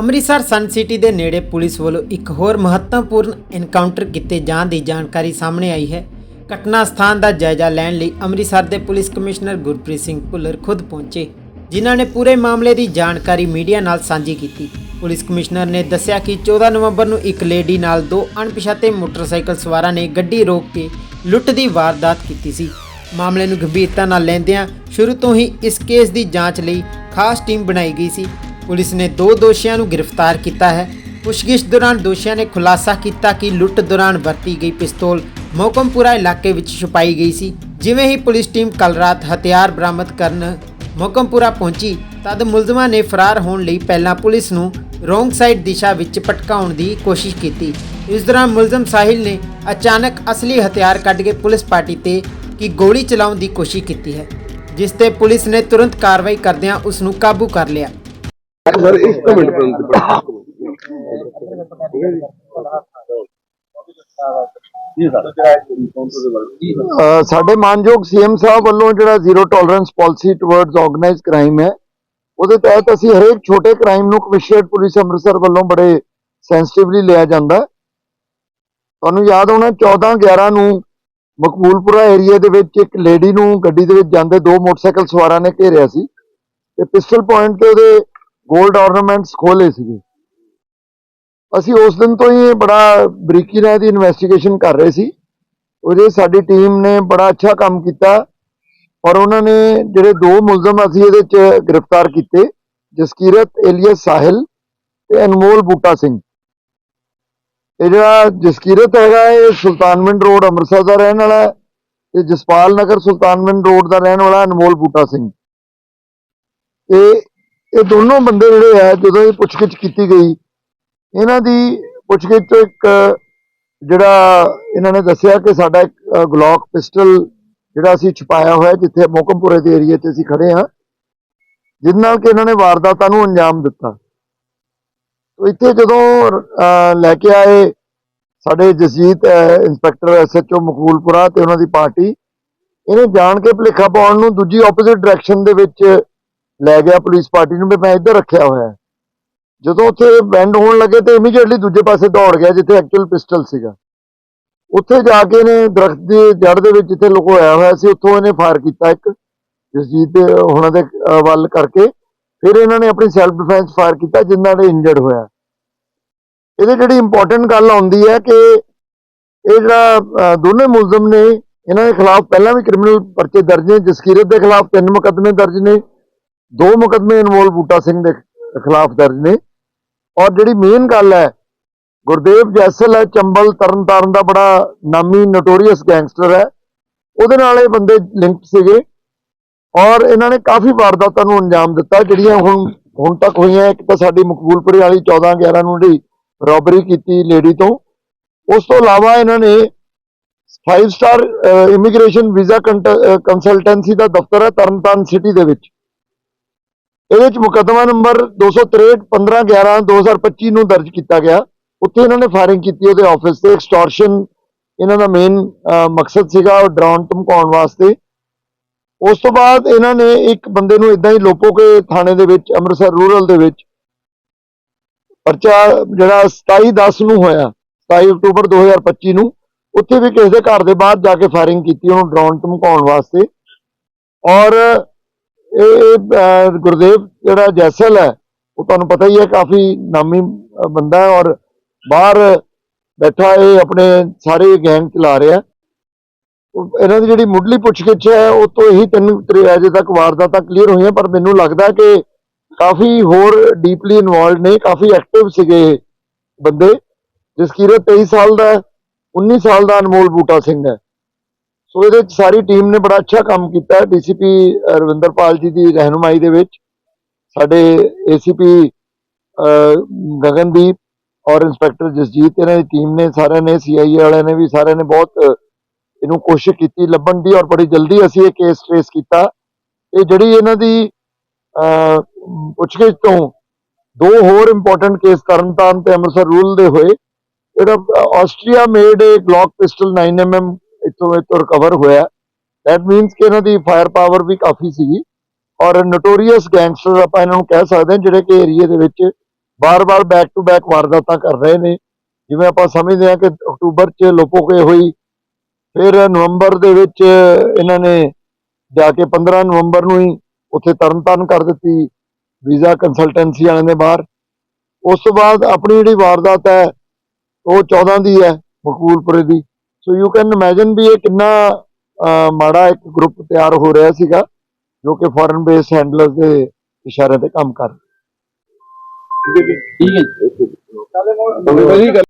ਅੰਮ੍ਰਿਤਸਰ ਸਨ city ਦੇ ਨੇੜੇ police ਵੱਲੋਂ ਇੱਕ ਹੋਰ ਮਹੱਤਵਪੂਰਨ ਐਨਕਾਊਂਟਰ ਕੀਤੇ ਜਾਣ ਦੀ ਜਾਣਕਾਰੀ ਸਾਹਮਣੇ ਆਈ ਹੈ। ਘਟਨਾ ਸਥਾਨ ਦਾ ਜਾਇਜ਼ਾ ਲੈਣ ਲਈ ਅੰਮ੍ਰਿਤਸਰ ਦੇ ਪੁਲਿਸ ਕਮਿਸ਼ਨਰ ਗੁਰਪ੍ਰੀਤ ਸਿੰਘ ਭੁੱਲਰ ਖੁਦ ਪਹੁੰਚੇ, ਜਿਨ੍ਹਾਂ ਨੇ ਪੂਰੇ ਮਾਮਲੇ ਦੀ ਜਾਣਕਾਰੀ ਮੀਡੀਆ ਨਾਲ ਸਾਂਝੀ ਕੀਤੀ। ਪੁਲਿਸ ਕਮਿਸ਼ਨਰ ਨੇ ਦੱਸਿਆ ਕਿ 14 ਨਵੰਬਰ ਨੂੰ ਇੱਕ ਲੇਡੀ ਨਾਲ ਦੋ ਅਣਪਛਾਤੇ ਮੋਟਰਸਾਈਕਲ ਸਵਾਰਾਂ ਨੇ ਗੱਡੀ ਰੋਕ ਕੇ ਲੁੱਟ ਦੀ ਵਾਰਦਾਤ ਕੀਤੀ ਸੀ। ਮਾਮਲੇ ਨੂੰ ਗੰਭੀਰਤਾ ਨਾਲ ਲੈਂਦਿਆਂ ਸ਼ੁਰੂ ਤੋਂ ਹੀ ਇਸ ਕੇਸ ਦੀ ਜਾਂਚ ਲਈ ਖਾਸ ਟੀਮ ਬਣਾਈ ਗਈ ਸੀ। ਪੁਲਿਸ ਨੇ ਦੋ ਦੋਸ਼ੀਆਂ ਨੂੰ ਗ੍ਰਿਫਤਾਰ ਕੀਤਾ ਹੈ। ਪੁੱਛਗਿੱਛ ਦੌਰਾਨ ਦੋਸ਼ੀਆਂ ਨੇ ਖੁਲਾਸਾ ਕੀਤਾ ਕਿ ਲੁੱਟ ਦੌਰਾਨ ਵਰਤੀ ਗਈ ਪਿਸਤੌਲ ਮੋਕਮਪੁਰਾ ਇਲਾਕੇ ਵਿੱਚ ਛੁਪਾਈ ਗਈ ਸੀ। ਜਿਵੇਂ ਹੀ ਪੁਲਿਸ ਟੀਮ ਕੱਲ ਰਾਤ ਹਥਿਆਰ ਬਰਾਮਦ ਕਰਨ ਮੋਕਮਪੁਰਾ ਪਹੁੰਚੀ, ਤਦ ਮੁਲਜ਼ਮਾਂ ਨੇ ਫਰਾਰ ਹੋਣ ਲਈ ਪਹਿਲਾਂ ਪੁਲਿਸ ਨੂੰ ਰੋਂਗ ਸਾਈਡ ਦਿਸ਼ਾ ਵਿੱਚ ਭਟਕਾਉਣ ਦੀ ਕੋਸ਼ਿਸ਼ ਕੀਤੀ। ਇਸ ਦੌਰਾਨ ਮੁਲਜ਼ਮ ਸਾਹਿਲ ਨੇ ਅਚਾਨਕ ਅਸਲੀ ਹਥਿਆਰ ਕੱਢ ਕੇ ਪੁਲਿਸ ਪਾਰਟੀ ਤੇ ਕਿ ਗੋਲੀ ਚਲਾਉਣ ਦੀ ਕੋਸ਼ਿਸ਼ ਕੀਤੀ ਹੈ, ਜਿਸ ਤੇ ਪੁਲਿਸ ਨੇ ਤੁਰੰਤ ਕਾਰਵਾਈ ਕਰਦਿਆਂ ਉਸ ਨੂੰ ਕਾਬੂ ਕਰ ਲਿਆ। ਸਾਡੇ ਮਾਨਯੋਗ ਸੀਐਮ ਸਾਹਿਬ ਵੱਲੋਂ ਜਿਹੜਾ zero tolerance policy towards organised crime ਹੈ ਉਹਦੇ ਤਹਿਤ ਅਸੀਂ ਹਰੇਕ ਛੋਟੇ ਕ੍ਰਾਈਮ ਨੂੰ ਕਮਿਸ਼ਨਰੇਟ ਪੁਲਿਸ ਅੰਮ੍ਰਿਤਸਰ ਵੱਲੋਂ ਬੜੇ ਸੈਂਸਿਟਿਵਲੀ ਲਿਆ ਜਾਂਦਾ ਤੁਹਾਨੂੰ ਯਾਦ ਹੋਣਾ 14 11 ਨੂੰ ਮਕਬੂਲਪੁਰਾ ਏਰੀਆ ਦੇ ਵਿੱਚ ਇੱਕ ਲੇਡੀ ਨੂੰ ਗੱਡੀ ਦੇ ਵਿੱਚ ਜਾਂਦੇ ਦੋ ਮੋਟਰਸਾਈਕਲ ਸਵਾਰਾਂ ਨੇ ਘੇਰਿਆ ਸੀ ਤੇ ਪਿਸਟਲ ਪੁਆਇੰਟ ਤੇ ਉਹਦੇ 골ਡ ਆਰਨਾਮੈਂਟਸ ਖੋਲੇ ਸੀਗੇ। ਅਸੀਂ ਉਸ ਦਿਨ ਤੋਂ ਹੀ ਇਹ ਬੜਾ ਬਰੀਕੀ ਨਾਲ ਇਹਦੀ ਇਨਵੈਸਟੀਗੇਸ਼ਨ ਕਰ ਰਹੇ ਸੀ। ਉਹਦੇ ਸਾਡੀ ਟੀਮ ਨੇ ਬੜਾ ਅੱਛਾ ਕੰਮ ਕੀਤਾ। ਔਰ ਉਹਨਾਂ ਨੇ ਜਿਹੜੇ ਦੋ ਮੁਲਜ਼ਮ ਅਸੀਂ ਇਹਦੇ ਚ ਗ੍ਰਿਫਤਾਰ ਕੀਤੇ, ਜਸਕੀਰਤ ਏਲੀਅਸ ਸਾਹਿਲ ਤੇ ਅਨਮੋਲ ਬੂਟਾ ਸਿੰਘ। ਇਹ ਜਿਹੜਾ ਜਸਕੀਰਤ ਹੈਗਾ, ਇਹ ਸੁਲਤਾਨਵਿੰਡ ਰੋਡ ਅੰਮ੍ਰਿਤਸਰ ਦਾ ਰਹਿਣ ਵਾਲਾ ਹੈ ਤੇ ਜਸਪਾਲ ਨਗਰ ਸੁਲਤਾਨਵਿੰਡ ਰੋਡ ਦਾ ਰਹਿਣ ਵਾਲਾ ਅਨਮੋਲ ਬੂਟਾ ਸਿੰਘ। ਤੇ ਇਹ ਦੋਨੋਂ ਬੰਦੇ ਜਿਹੜੇ ਆ ਜਦੋਂ ਇਹ ਪੁੱਛਗਿੱਛ ਕੀਤੀ ਗਈ ਇਹਨਾਂ ਦੀ ਪੁੱਛਗਿੱਛ ਤੋਂ ਇੱਕ ਜਿਹੜਾ ਇਹਨਾਂ ਨੇ ਦੱਸਿਆ ਕਿ ਸਾਡਾ ਇੱਕ ਗਲੌਕ ਪਿਸਟਲ ਜਿਹੜਾ ਅਸੀਂ ਛੁਪਾਇਆ ਹੋਇਆ ਜਿੱਥੇ ਮੋਕਮਪੁਰੇ ਦੇ ਏਰੀਆ 'ਚ ਅਸੀਂ ਖੜੇ ਹਾਂ ਜਿਸ ਨਾਲ ਕਿ ਇਹਨਾਂ ਨੇ ਵਾਰਦਾਤਾਂ ਨੂੰ ਅੰਜਾਮ ਦਿੱਤਾ। ਤੋ ਇੱਥੇ ਜਦੋਂ ਅ, ਲੈ ਕੇ ਆਏ ਸਾਡੇ ਜਸਜੀਤ ਅ, ਇੰਸਪੈਕਟਰ ਐਸਐਚਓ ਮਕਬੂਲਪੁਰਾ ਤੇ ਉਹਨਾਂ ਦੀ ਪਾਰਟੀ ਇਹਨੇ ਜਾਣ ਕੇ ਭੁਲੇਖਾ ਪਾਉਣ ਨੂੰ ਦੂਜੀ ਆਪੋਜ਼ਿਟ ਡਾਇਰੈਕਸ਼ਨ ਦੇ ਵਿੱਚ ਲੈ ਗਿਆ ਪੁਲਿਸ ਪਾਰਟੀ ਨੂੰ ਵੀ ਮੈਂ ਇੱਧਰ ਰੱਖਿਆ ਹੋਇਆ ਜਦੋਂ ਉੱਥੇ ਬੈਂਡ ਹੋਣ ਲੱਗੇ ਤੇ ਇਮੀਡੀਏਟਲੀ ਦੂਜੇ ਪਾਸੇ ਦੌੜ ਗਿਆ ਜਿੱਥੇ ਐਕਚੁਅਲ ਪਿਸਟਲ ਸੀਗਾ। ਉੱਥੇ ਜਾ ਕੇ ਇਹਨੇ ਦਰਖਤ ਦੀ ਜੜ ਦੇ ਵਿੱਚ ਜਿੱਥੇ ਲੁਕੋਇਆ ਹੋਇਆ ਸੀ, ਉੱਥੋਂ ਇਹਨੇ ਫਾਇਰ ਕੀਤਾ ਇੱਕ ਜਸਜੀਤ ਦੇ ਉਹਨਾਂ ਦੇ ਵੱਲ ਕਰਕੇ। ਫਿਰ ਇਹਨਾਂ ਨੇ ਆਪਣੀ ਸੈਲਫ ਡਿਫੈਂਸ ਫਾਇਰ ਕੀਤਾ ਜਿੰਨਾਂ ਨੇ ਇੰਜਰਡ ਹੋਇਆ। ਇਹਦੇ ਜਿਹੜੀ ਇੰਪੋਰਟੈਂਟ ਗੱਲ ਆਉਂਦੀ ਹੈ ਕਿ ਇਹ ਜਿਹੜਾ ਦੋਨੇ ਮੁਲਜ਼ਮ ਨੇ, ਇਹਨਾਂ ਦੇ ਖਿਲਾਫ ਪਹਿਲਾਂ ਵੀ ਕ੍ਰਿਮੀਨਲ ਪਰਚੇ ਦਰਜ ਨੇ, ਜਸਕੀਰਤ ਦੇ ਖਿਲਾਫ ਤਿੰਨ ਮੁਕੱਦਮੇ ਦਰਜ ਨੇ ਦੋ ਮੁਕੱਦਮੇ ਅਨਮੋਲ ਬੂਟਾ ਸਿੰਘ ਦੇ ਖਿਲਾਫ ਦਰਜ ਨੇ। ਔਰ ਜਿਹੜੀ ਮੇਨ ਗੱਲ ਹੈ, ਗੁਰਦੇਵ ਜੈਸਲ ਹੈ, ਚੰਬਲ ਤਰਨਤਾਰਨ ਦਾ ਬੜਾ ਨਾਮੀ ਨੋਟੋਰੀਅਸ ਗੈਂਗਸਟਰ ਹੈ। ਉਹਦੇ ਨਾਲ ਇਹ ਬੰਦੇ ਲਿੰਕਡ ਸੀਗੇ। ਔਰ ਇਹਨਾਂ ਨੇ ਕਾਫੀ ਵਾਰਦਾਤਾਂ ਨੂੰ ਅੰਜਾਮ ਦਿੱਤਾ, ਜਿਹੜੀਆਂ ਹੁਣ ਹੁਣ ਤੱਕ ਹੋਈਆਂ। ਇੱਕ ਤਾਂ ਸਾਡੀ ਮਕਬੂਲਪੁਰੇ ਵਾਲੀ 14 11 ਨੂੰ ਜਿਹੜੀ ਰੋਬਰੀ ਕੀਤੀ ਲੇਡੀ ਤੋਂ। ਉਸ ਤੋਂ ਇਲਾਵਾ ਇਹਨਾਂ ਨੇ 5 ਸਟਾਰ ਇਮੀਗ੍ਰੇਸ਼ਨ ਵੀਜ਼ਾ ਕੰਸਲਟੈਂਸੀ ਦਾ ਦਫ਼ਤਰ ਹੈ ਤਰਨਤਾਰਨ ਸਿਟੀ ਦੇ ਵਿੱਚ। ਇਹਦੇ ਵਿੱਚ ਮੁਕੱਦਮਾ ਨੰਬਰ 263 15 11 2025 ਨੂੰ ਦਰਜ ਕੀਤਾ ਗਿਆ। ਉੱਥੇ ਇਹਨਾਂ ਨੇ ਫਾਇਰਿੰਗ ਕੀਤੀ ਉਹਦੇ ਆਫਿਸ ਤੇ ਐਕਸਟੋਰਸ਼ਨ ਇਹਨਾਂ ਦਾ ਮੇਨ ਮਕਸਦ ਸੀਗਾ ਉਹ ਡਰਾਉਣ, ਧਮਕਾਉਣ ਵਾਸਤੇ। ਉਸ ਤੋਂ ਬਾਅਦ ਇਹਨਾਂ ਨੇ ਇੱਕ ਬੰਦੇ ਨੂੰ ਇਦਾਂ ਹੀ ਲੋਪੋ ਕੇ ਥਾਣੇ ਦੇ ਵਿੱਚ, ਅੰਮ੍ਰਿਤਸਰ ਰੂਰਲ ਦੇ ਵਿੱਚ ਪਰਚਾ ਜਿਹੜਾ 27 10 ਨੂੰ ਹੋਇਆ 27 ਅਕਤੂਬਰ 2025 ਨੂੰ। ਉੱਥੇ ਵੀ ਕਿਸੇ ਦੇ ਘਰ ਦੇ ਬਾਹਰ ਜਾ ਕੇ ਫਾਇਰਿੰਗ ਕੀਤੀ, ਉਹਨੂੰ ਡਰਾਉਣ, ਧਮਕਾਉਣ ਵਾਸਤੇ। ਔਰ ਇਹ ਗੁਰਦੇਵ ਜਿਹੜਾ ਜੈਸਲ ਹੈ, ਉਹ ਤੁਹਾਨੂੰ ਪਤਾ ਹੀ ਹੈ ਕਾਫੀ ਨਾਮੀ ਬੰਦਾ ਹੈ ਔਰ ਬਾਹਰ ਬੈਠਾ ਇਹ ਆਪਣੇ ਸਾਰੇ ਗੈਂਗ ਚਲਾ ਰਿਹਾ ਇਹਨਾਂ ਦੀ ਜਿਹੜੀ ਮੁੱਢਲੀ ਪੁੱਛਗਿੱਛ ਹੈ, ਉਹ ਤੋਂ ਇਹੀ ਤਿੰਨ ਅਜੇ ਤੱਕ ਵਾਰਦਾਤਾਂ ਕਲੀਅਰ ਹੋਈਆਂ, ਪਰ ਮੈਨੂੰ ਲੱਗਦਾ ਕਿ ਕਾਫੀ ਹੋਰ ਡੀਪਲੀ ਇਨਵੋਲਡ ਨੇ, ਕਾਫੀ ਐਕਟਿਵ ਸੀਗੇ ਇਹ ਬੰਦੇ ਜਸਕੀਰਤ 23 ਸਾਲ ਦਾ ਹੈ 19 ਸਾਲ ਦਾ ਅਨਮੋਲ ਬੂਟਾ ਸਿੰਘ ਹੈ। ਸੋ ਇਹਦੇ ਚ ਸਾਰੀ ਟੀਮ ਨੇ ਬੜਾ ਅੱਛਾ ਕੰਮ ਕੀਤਾ। ਹੈ ਡੀਸੀਪੀ ਰਵਿੰਦਰਪਾਲ ਜੀ ਦੀ ਰਹਿਨੁਮਾਈ ਦੇ ਵਿੱਚ। ਸਾਡੇ ਏਸੀਪੀ ਗਗਨਦੀਪ ਔਰ ਇੰਸਪੈਕਟਰ ਜਸਜੀਤ ਇਹਨਾਂ ਦੀ ਟੀਮ ਨੇ ਸਾਰਿਆਂ ਨੇ ਸੀਆਈਏ ਵਾਲਿਆਂ ਨੇ ਵੀ ਸਾਰਿਆਂ ਨੇ ਬਹੁਤ ਇਹਨੂੰ ਕੋਸ਼ਿਸ਼ ਕੀਤੀ ਲੱਭਣ ਦੀ ਔਰ ਬੜੀ ਜਲਦੀ ਅਸੀਂ ਇਹ ਕੇਸ ਟ੍ਰੇਸ ਕੀਤਾ। ਇਹ ਜਿਹੜੀ ਇਹਨਾਂ ਦੀ ਅਹ, ਪੁੱਛਗਿੱਛ ਤੋਂ ਦੋ ਹੋਰ ਇੰਪੋਰਟੈਂਟ ਕੇਸ ਤਰਨਤਾਰਨ ਤੇ ਅੰਮ੍ਰਿਤਸਰ ਰੂਲ ਦੇ ਹੋਏ। ਜਿਹੜਾ Austria made a Glock pistol 9mm ਇੱਥੋਂ ਇੱਥੋਂ ਰਿਕਵਰ ਹੋਇਆ। ਦੈਟ ਮੀਨਸ ਕਿ ਇਹਨਾਂ ਦੀ ਫਾਇਰ ਪਾਵਰ ਵੀ ਕਾਫੀ ਸੀਗੀ। ਔਰ ਨੋਟੋਰੀਅਸ ਗੈਂਗਸਟਰ ਆਪਾਂ ਇਹਨਾਂ ਨੂੰ ਕਹਿ ਸਕਦੇ ਹਾਂ, ਜਿਹੜੇ ਕਿ ਏਰੀਏ ਦੇ ਵਿੱਚ ਬਾਰ-ਬਾਰ ਬੈਕ ਟੂ ਬੈਕ ਵਾਰਦਾਤਾਂ ਕਰ ਰਹੇ ਨੇ। ਜਿਵੇਂ ਆਪਾਂ ਸਮਝਦੇ ਹਾਂ ਕਿ ਅਕਤੂਬਰ 'ਚ ਲੋਪੋਕੇ ਹੋਈ, ਫਿਰ ਨਵੰਬਰ ਦੇ ਵਿੱਚ ਇਹਨਾਂ ਨੇ ਜਾ ਕੇ 15 ਨਵੰਬਰ ਨੂੰ ਹੀ ਉੱਥੇ ਤਰਨਤਾਰਨ ਕਰ ਦਿੱਤੀ, ਵੀਜ਼ਾ ਕੰਸਲਟੈਂਸੀ ਵਾਲਿਆਂ ਦੇ ਬਾਹਰ। ਉਸ ਤੋਂ ਬਾਅਦ ਆਪਣੀ ਜਿਹੜੀ ਵਾਰਦਾਤ ਹੈ, ਉਹ 14 ਦੀ ਹੈ, ਮਕਬੂਲਪੁਰੇ ਦੀ। ਸੋ ਯੂ ਕੈਨ ਇਮੇਜਿਨ ਵੀ ਇਹ ਕਿੰਨਾ ਮਾੜਾ ਇੱਕ ਗਰੁੱਪ ਤਿਆਰ ਹੋ ਰਿਹਾ ਸੀਗਾ ਜੋ ਕਿ ਫੋਰਨ ਬੇਸ ਹੈਂਡਲਰਸ ਦੇ ਇਸ਼ਾਰੇ ਤੇ ਕੰਮ ਕਰ ਰਿਹਾ। ਠੀਕ ਹੈ ਜੀ।